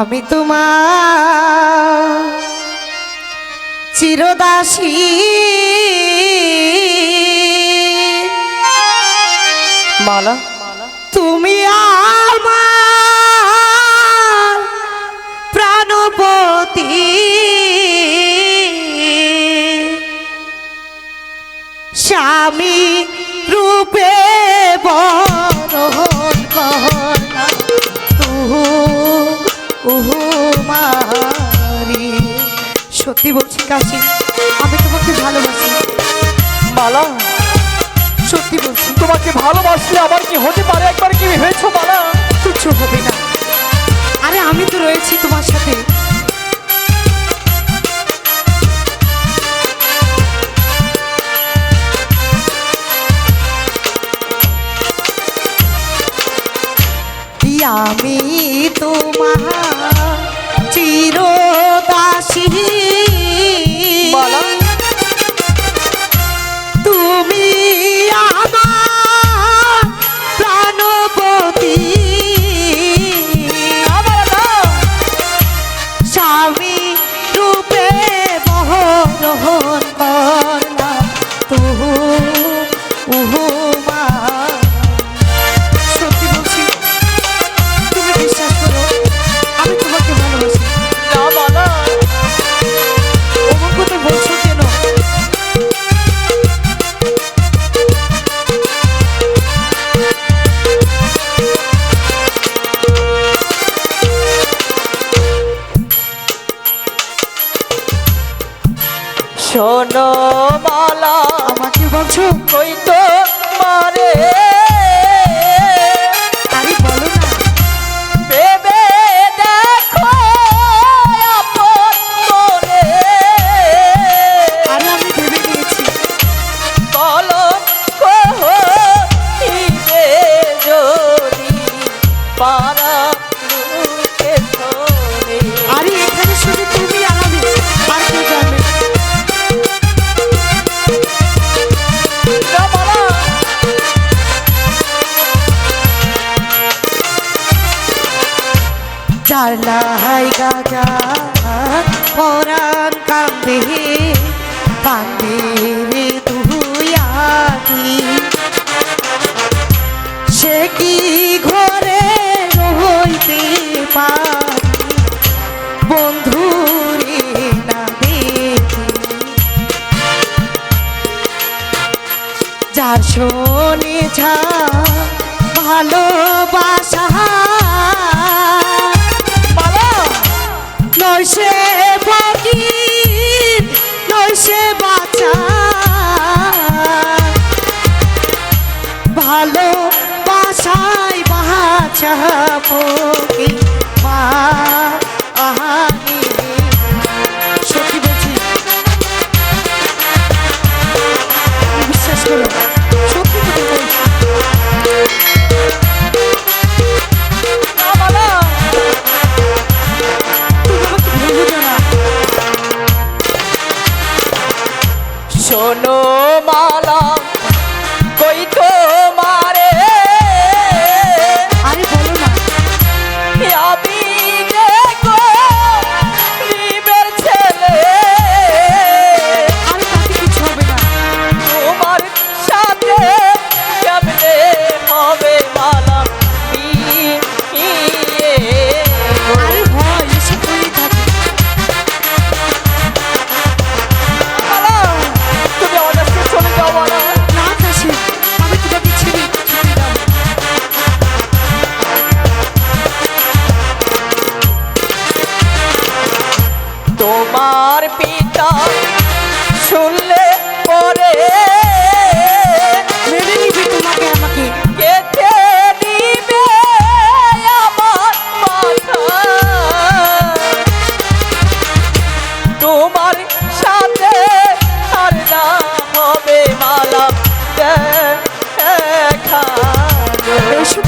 আমি তোমার চিরদাসী সত্যি বলছি কাশি। আমি তোমাকে ভালোবাসি। মালা সত্যি বলছি। তোমাকে ভালোবাসলে আমার কি হতে পারে? একবার কি ভেবেছো মালা? কিচ্ছু হবে না। আরে আমি তো রয়েছি তোমার সাথে। আমি তোমার বহন করলাম তুহু উহু শোনো মালা আমাকে বলছো? কই তো মারে আরে বলো না। ভেবে দেখো আপন মনে। আরে আমি ভেবে নিয়েছি কলঙ্ক হইবে যদি পারা যার লাই গাজা পরাণ কান্দে কান্দে রে তুই সে কি ঘরে রইতে পারি? বন্ধু রে না যার শোনে যা বাচ্চা কি? মা আহানি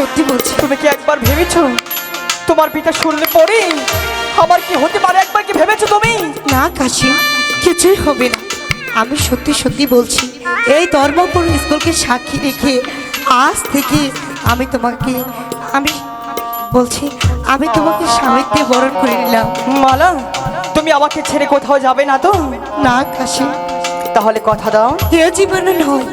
সত্যি বলছি। তুমি কি একবার ভেবেছো? তোমার পিতা শুনলে পরে আমার কি হতে পারে একবার কি ভেবেছো তুমি? না কাশি কিছুই হবে না। আমি সত্যি সত্যি বলছি এই ধর্মপুর স্কুলকে সাক্ষী রেখে আজ থেকে আমি তোমাকে আমি বলছি আমি তোমাকে স্বামীতে বরণ করে নিলাম। মালা তুমি আমাকে ছেড়ে কোথাও যাবে না তো? না কাশি। তাহলে কথা দাও। এ জীবনে নয়